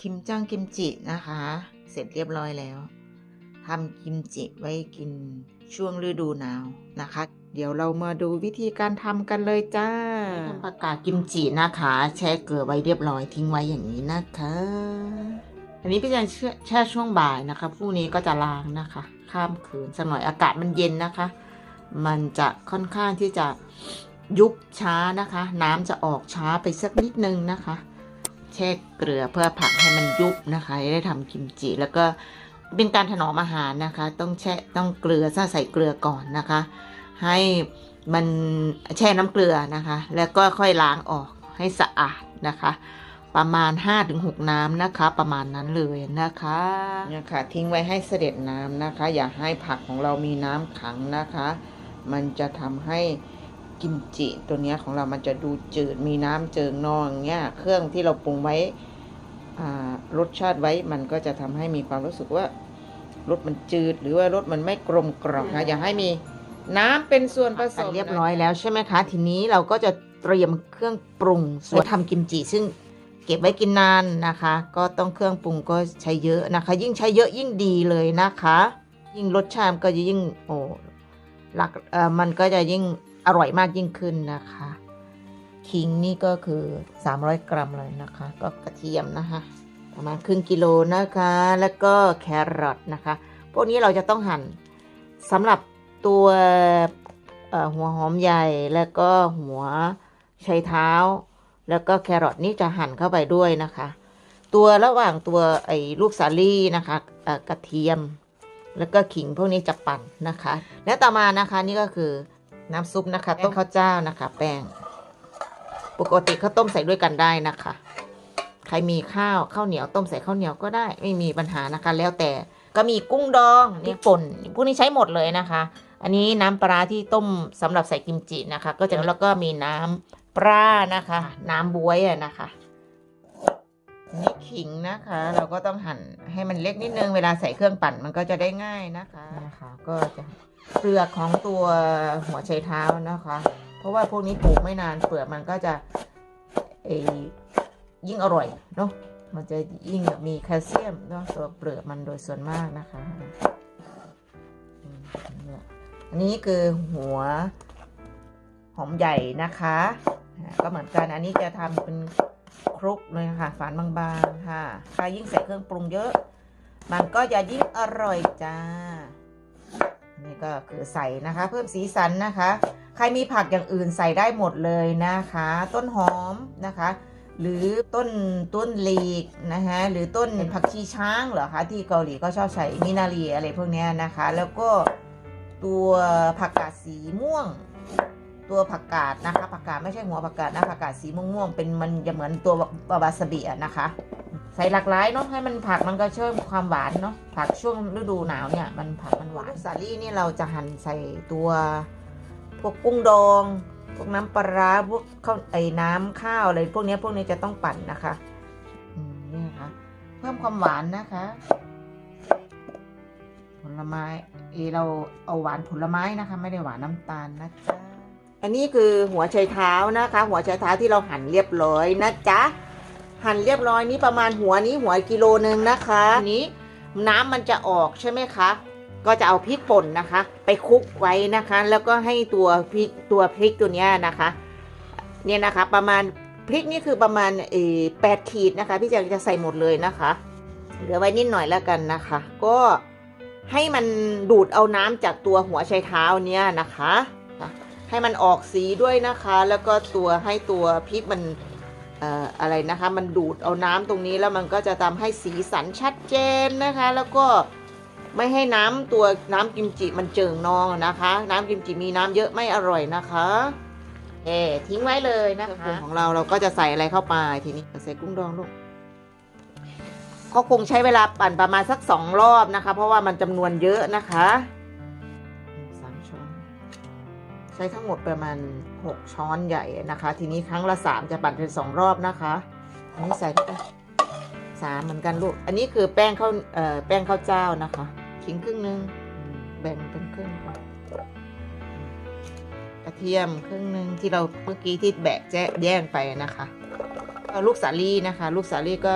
คิมจังกิมจินะคะ เสร็จเรียบร้อยแล้วทำกิมจิไว้กินช่วงฤดูหนาวนะคะ เดี๋ยวเรามาดูวิธีการทำกันเลยจ้าทำผักกากิมจินะคะ แช่เกลือไว้เรียบร้อยทิ้งไว้อย่างนี้นะคะ อันนี้พี่จันแช่ช่วงบ่ายนะคะพรุ่งนี้ก็จะล้างนะคะ ข้ามคืนสักหน่อยอากาศมันเย็นนะคะ มันจะค่อนข้างที่จะยุบช้านะคะ น้ำจะออกช้าไปสักนิดนึงนะคะ แช่เกลือเพื่อผักให้มันยุบนะคะได้ทำกิมจิแล้วก็เป็นการถนอมอาหารนะคะ ต้องแช่ต้องเกลือใส่เกลือก่อนนะคะ ให้มันแช่น้ำเกลือนะคะ แล้วก็ค่อยล้างออกให้สะอาดนะคะประมาณ 5-6 น้ำนะคะ ประมาณนั้นเลยนะคะเนี่ยค่ะทิ้งไว้ให้เสด็จน้ำนะคะ อย่าให้ผักของเรามีน้ำขังนะคะ มันจะทำให้ กิมจิตัวเนี้ยของเรามันจะดูจืดมีน้ำเจิงนองเงี้ยเครื่องที่เราปรุงไว้อ่ารสชาติไว้มันก็จะทำให้มีความรู้สึกว่ารสมันจืด หรือว่ารสมันไม่กลมกล่อมนะอย่าให้มีน้ำเป็นส่วนผสมเรียบร้อยแล้วใช่ไหมคะ ทีนี้เราก็จะเตรียมเครื่องปรุงส่วนทำกิมจิซึ่งเก็บไว้กินนานนะคะ ก็ต้องเครื่องปรุงก็ใช้เยอะนะคะ ยิ่งใช้เยอะยิ่งดีเลยนะคะ ยิ่งรสชาติก็จะยิ่งโอ้หลักเอ่อมันก็จะยิ่ง อร่อยมากยิ่งขึ้นนะคะ คิงนี่ก็คือ 300 กรัมเลยนะคะ ก็กระเทียมนะคะ ประมาณครึ่งกิโลนะคะ แล้วก็แครอทนะคะ พวกนี้เราจะต้องหั่นสำหรับตัวหัวหอมใหญ่แล้วก็หัวไชเท้า แล้วก็แครอทนี่จะหั่นเข้าไปด้วยนะคะ ตัวระหว่างตัวไอ้ลูกสาลี่นะคะกระเทียม แล้วก็ขิงพวกนี้จะปั่นนะคะ และต่อมานะคะนี่ก็คือ น้ำซุปนะคะ ต้มข้าวเจ้านะคะ แป้ง ปกติข้าวต้มใส่ด้วยกันได้นะคะ ใครมีข้าวข้าวเหนียวต้มใส่ข้าวเหนียวก็ได้ ไม่มีปัญหานะคะ แล้วแต่ก็มีกุ้งดองนี่ป่นพวกนี้ใช้หมดเลยนะคะ อันนี้น้ำปลาร้าที่ต้มสำหรับใส่กิมจินะคะ ก็จะแล้วก็มีน้ำปลานะคะ น้ำบวยอะนะคะนี่ขิงนะคะ เราก็ต้องหั่นให้มันเล็กนิดนึงเวลาใส่เครื่องปั่นมันก็จะได้ง่ายนะคะนะคะ ก็จะ เปลือกของตัวหัวไชเท้านะคะ เพราะว่าพวกนี้ปลูกไม่นานเปลือกมันก็จะเอยิ่งอร่อยเนาะมันจะยิ่งมีแคลเซียมเนาะตัวเปลือกมันโดยส่วนมากนะคะอันนี้คือหัวหอมใหญ่นะคะ ก็เหมือนกันอันนี้จะทำเป็นครุกเลยค่ะฝานบางๆค่ะถ้ายิ่งใส่เครื่องปรุงเยอะ มันก็จะยิ่งอร่อยจ้า นี่ก็คือใส่นะคะ เพิ่มสีสันนะคะ ใครมีผักอย่างอื่นใส่ได้หมดเลยนะคะ ต้นหอมนะคะ หรือต้นต้นลีกนะคะหรือต้นผักชีช้างเหรอคะที่เกาหลีก็ชอบใช้มินารีอะไรพวกนี้นะคะ แล้วก็ตัวผักกาดสีม่วง ตัวผักกาดนะคะผักกาดไม่ใช่หัวผักกาดนะผักกาดสีม่วงๆเป็นมันจะเหมือนตัววาซาบิอะนะคะ ใส่หลากหลายเนาะให้มันผักมันก็เช่วยความหวานเนาะผักช่วงฤดูหนาวเนี่ยมันผักมันหวานสาลี่นี่เราจะหั่นใส่ตัวพวกกุ้งดอง พวกน้ำปลาร้าพวกข้าวไอ้น้ำข้าวอะไรพวกนี้พวกนี้จะต้องปั่นนะคะนี่นะคะเพิ่มความหวานนะคะ ผลไม้เออเราเอาหวานผลไม้นะคะ ไม่ได้หวานน้ำตาลนะจ๊ะอันนี้คือหัวไชเท้านะคะ หัวไชเท้าที่เราหั่นเรียบร้อยนะจ๊ะ หั่นเรียบร้อยนี้ประมาณหัวนี้หัวกิโลหนึ่งนะคะนี้น้ำมันจะออกใช่ไหมคะ ก็จะเอาพริกป่นนะคะ ไปคลุกไว้นะคะ แล้วก็ให้ตัวพริกตัวพริกตัวนี้นะคะ เนี่ยนะคะประมาณพริกนี่คือประมาณเออแปดขีดนะคะพี่แจงจะใส่หมดเลยนะคะเหลือไว้นิดหน่อยแล้วกันนะคะ ก็ให้มันดูดเอาน้ำจากตัวหัวไชเท้าเนี้ยนะคะ ให้มันออกสีด้วยนะคะ แล้วก็ตัวให้ตัวพริกมัน อะไรนะคะมันดูดเอาน้ำตรงนี้แล้วมันก็จะทำให้สีสันชัดเจนนะคะ แล้วก็ไม่ให้น้ำตัวน้ำกิมจิมันเจิ่งนองนะคะ น้ำกิมจิมีน้ำเยอะไม่อร่อยนะคะเอทิ้งไว้เลยนะคะของเราเราก็จะใส่อะไรเข้าไปทีนี้ใส่กุ้งดองลูกก็คงใช้เวลาปั่นประมาณสักสองรอบนะคะ เพราะว่ามันจำนวนเยอะนะคะ ใช้ทั้งหมดประมาณ 6 ช้อนใหญ่นะคะ ทีนี้ครั้งละ 3 จะปั่นเป็น 2 รอบนะคะอันนี้ใส่ไปสามเหมือนกันลูก อันนี้คือแป้งข้าวเอ่อแป้งข้าวเจ้านะคะขิงครึ่งหนึง แบ่งเป็นครึ่งกระเทียมครึ่งหนึ่งที่เราเมื่อกี้ที่แบกแจ้แย่งไปนะคะลูกสาลี่นะคะ ลูกสาลี่ก็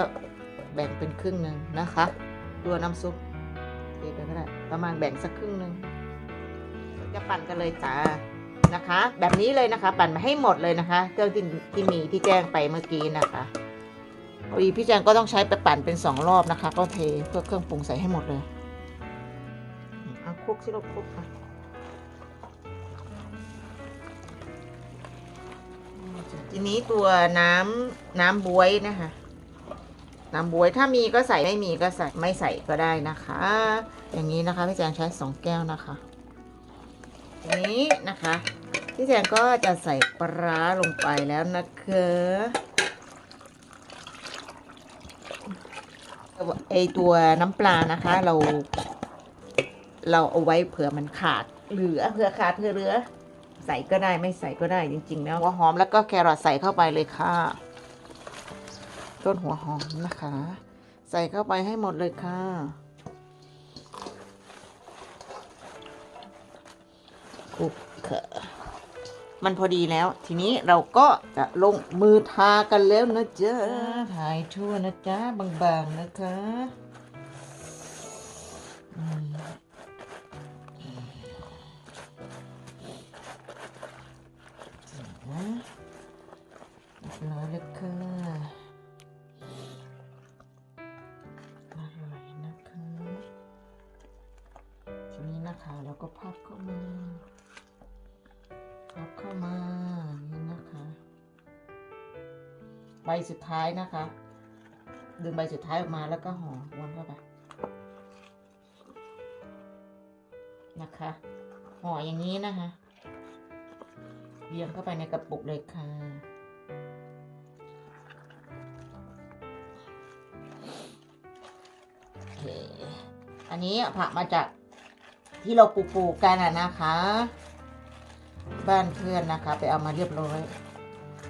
แบ่งเป็นครึ่งหนึ่งนะคะตัวน้ำซุปเทไปก็ได้ประมาณแบ่งสักครึ่งหนึ่งจะปั่นกันเลยจ้า นะคะ แบบนี้เลยนะคะ ปั่นมาให้หมดเลยนะคะ เครื่องที่ที่มีที่แจ้งไปเมื่อกี้นะคะพอดีพี่แจงก็ต้องใช้ไปปั่นเป็นสองรอบนะคะ ก็เทเพื่อเครื่องปรุงใส่ให้หมดเลยเอาคลุกสิลูกคลุกค่ะทีนี้ตัวน้ำน้ำบวยนะคะ น้ำบวยถ้ามีก็ใส่ไม่มีก็ใส่ไม่ใส่ก็ได้นะคะ อย่างนี้นะคะพี่แจงใช้สองแก้วนะคะทีนี้นะคะ พี่แจงก็จะใส่ปลาลงไปแล้วนะคะไอตัวน้ำปลานะคะเรา เราเอาไว้เผื่อมันขาดเหลือเผื่อขาดเผื่อเหลือ ใส่ก็ได้ไม่ใส่ก็ได้จริงๆนะหัวหอมแล้วก็แครอทใส่เข้าไปเลยค่ะ ต้นหัวหอมนะคะ ใส่เข้าไปให้หมดเลยค่ะคลุกค่ะ มันพอดีแล้ว ทีนี้เราก็จะลงมือทากันแล้วนะจ๊ะถ่ายทั่วนะจ๊ะบางๆนะคะอืมนะเรียบร้อยแล้วค่ะอร่อยนะคะ ทีนี้นะคะเราก็พับเข้ามา เข้ามานี่นะคะ ใบสุดท้ายนะคะ ดึงใบสุดท้ายออกมาแล้วก็ห่อวนเข้าไปนะคะห่ออย่างนี้นะคะเรียงเข้าไปในกระปุกเลยค่ะโอเคอันนี้ผักมาจากที่เราปลูกๆกันอะนะคะ บ้านเพื่อนนะคะ ไปเอามาเรียบร้อย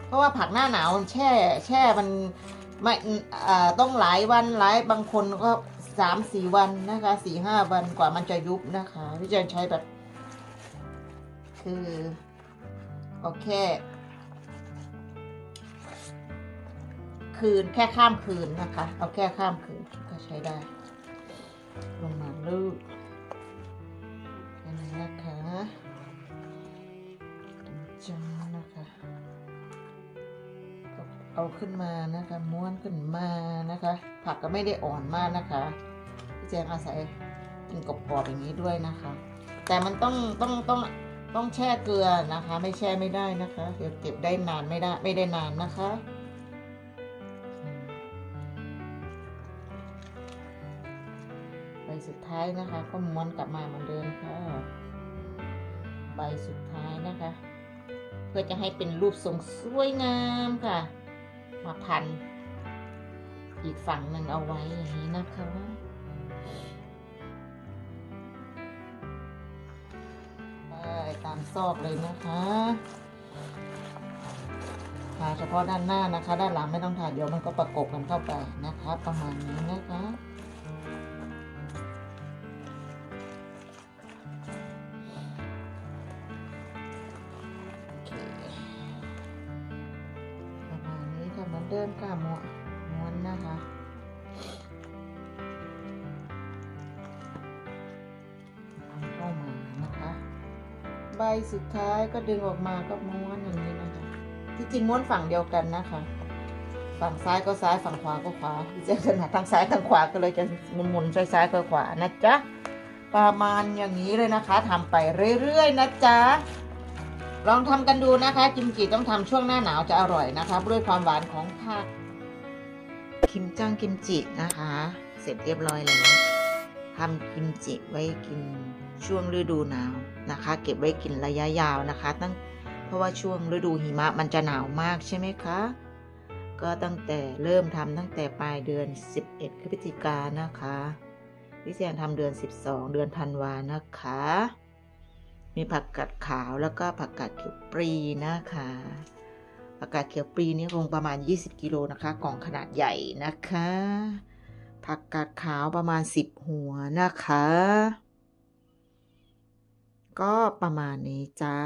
เพราะว่าผักหน้าหนาวมันแช่แช่มันไม่ต้องหลายวันหลายบางคนก็สามสี่วันนะคะสี่ห้าวันกว่ามันจะยุบนะคะพี่เจนใช้แบบ คือเอาแค่คืนแค่ข้ามคืนนะคะ เอาแค่ข้ามคืนก็ใช้ได้ ลงมาลูก เอาขึ้นมานะคะ ม้วนขึ้นมานะคะ ผักก็ไม่ได้อ่อนมากนะคะพี่แจงอาศัยกินกรอบๆอย่างนี้ด้วยนะคะ แต่มันต้องต้องต้องต้องแช่เกลือนะคะ ไม่แช่ไม่ได้นะคะ เดี๋ยวเก็บได้นานไม่ได้ไม่ได้นานนะคะใบสุดท้ายนะคะ ก็ม้วนกลับมาเหมือนเดิมค่ะ ใบสุดท้ายนะคะ เพื่อจะให้เป็นรูปทรงสวยงามค่ะ มาพัน อีกฝั่งหนึ่งเอาไว้อย่างนี้นะคะไปตามซอกเลยนะคะทาเฉพาะด้านหน้านะคะ ด้านหลังไม่ต้องทาเดี๋ยวมันก็ประกบกันเข้าไปนะคะ ประมาณนี้นะคะ เดิมค่ะม้วนม้วนนะคะเข้ามานะคะ ใบสุดท้ายก็ดึงออกมาก็ม้วนอย่างนี้นะคะ ที่จริงม้วนฝั่งเดียวกันนะคะ ฝั่งซ้ายก็ซ้ายฝั่งขวาก็ขวาที่จะถนัดทางซ้ายทางขวาก็เลยจะหมุนๆซ้ายซ้ายๆขวานะจ๊ะประมาณอย่างนี้เลยนะคะทำไปเรื่อยๆนะจ๊ะ ลองทำกันดูนะคะ กิมจิต้องทำช่วงหน้าหนาวจะอร่อยนะคะด้วยความหวานของผักคิมจังกิมจินะคะ เสร็จเรียบร้อยแล้วทำกิมจิไว้กินช่วงฤดูหนาวนะคะ เก็บไว้กินระยะยาวนะคะ ตั้งเพราะว่าช่วงฤดูหิมะมันจะหนาวมากใช่ไหมคะ ก็ตั้งแต่เริ่มทำตั้งแต่ปลายเดือน 11พฤศจิกานะคะวิเศษทำเดือน 12 เดือนธันวานะคะ มีผักกาดขาวแล้วก็ผักกาดเขียวปรีนะคะ ผักกาดเขียวปรีนี่คงประมาณ 20 กิโลนะคะ กล่องขนาดใหญ่นะคะ ผักกาดขาวประมาณ 10 หัวนะคะ ก็ประมาณนี้จ้า